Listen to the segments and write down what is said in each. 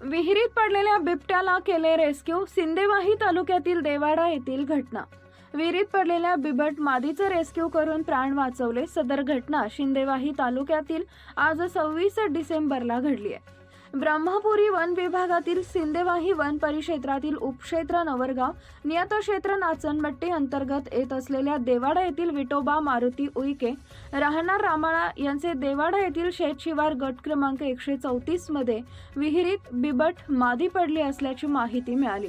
विहिरीत पडलेल्या बिबट्याला केले रेस्क्यू सिंदेवाही तालुक्यातील देवाडा येथील घटना. विहिरीत पडलेल्या बिबट मादीचं रेस्क्यू करून प्राण वाचवले सदर घटना शिंदेवाही तालुक्यातील आज सव्वीस डिसेंबरला घडली आहे. ब्रह्मपुरी वन विभागातील सिंदेवाही वन परिक्षेत्रातील उपक्षेत्र नवरगाव नियतक्षेत्र नाचनबट्टी अंतर्गत येत असलेल्या देवाडा येथील विटोबा मारुती उईके राहणार रामाळा यांचे देवाडा येथील शेतशिवार गट क्रमांक एकशे चौतीसमध्ये विहिरीत बिबट मादी पडली असल्याची माहिती मिळाली.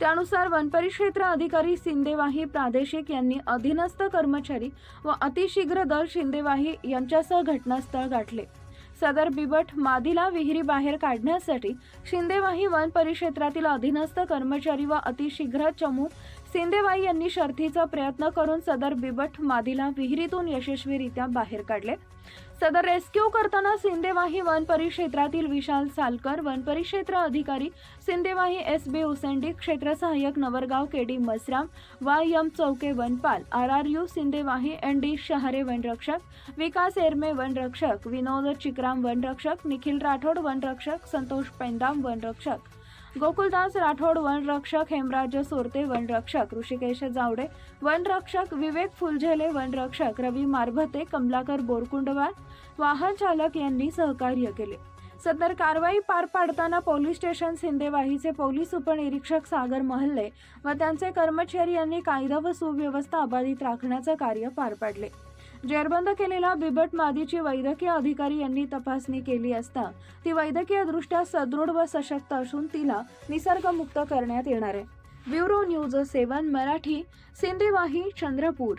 त्यानुसार वनपरिक्षेत्र अधिकारी सिंदेवाही प्रादेशिक यांनी अधीनस्थ कर्मचारी व अतिशीघ्र दल शिंदेवाही यांच्यासह घटनास्थळ गाठले. सदर बिबट मादीला विहिरी बाहेर काढण्यासाठी शिंदेवाही वन परिक्षेत्रातील अधीनस्थ कर्मचारी व अतिशीघ्र चमू सिंदेवाई यांनी शर्थीचा प्रयत्न करून सदर बिबट मादीला विहिरीतून यशस्वीरित्या बाहेर काढले. सदर रेस्क्यू करताना सिंदेवाही वन परिक्षेत्रातील विशाल सालकर वन परिक्षेत्र अधिकारी सिंदेवाही एस बी उसेंडी क्षेत्र सहाय्यक Navargaon K D Masram Y M Chauke वनपाल R R U Sindewahi N D Shahare वनरक्षक विकास एरमे वनरक्षक विनोद चिकराम वनरक्षक निखिल राठोड वनरक्षक संतोष पेंदाम वनरक्षक. गोकुलदास राठोड वनरक्षक हेमराज सोरते वनरक्षक ऋषिकेश जावडे वनरक्षक विवेक फुलझेले वनरक्षक रवी मारभते कमलाकर बोरकुंडवार वाहन चालक यांनी सहकार्य केले. सदर कारवाई पार पाडताना पोलीस स्टेशन सिंदेवाहीचे पोलीस उपनिरीक्षक सागर महल्ले व त्यांचे कर्मचारी यांनी कायदा व सुव्यवस्था अबाधित राखण्याचं कार्य पार पाडले. जेरबंद केलेल्या बिबट मादीची वैद्यकीय अधिकारी यांनी तपासणी केली असता ती वैद्यकीय दृष्ट्या सदृढ व सशक्त असून तिला निसर्गमुक्त करण्यात येणार आहे. Bureau news seven Marathi Sindewahi Chandrapur.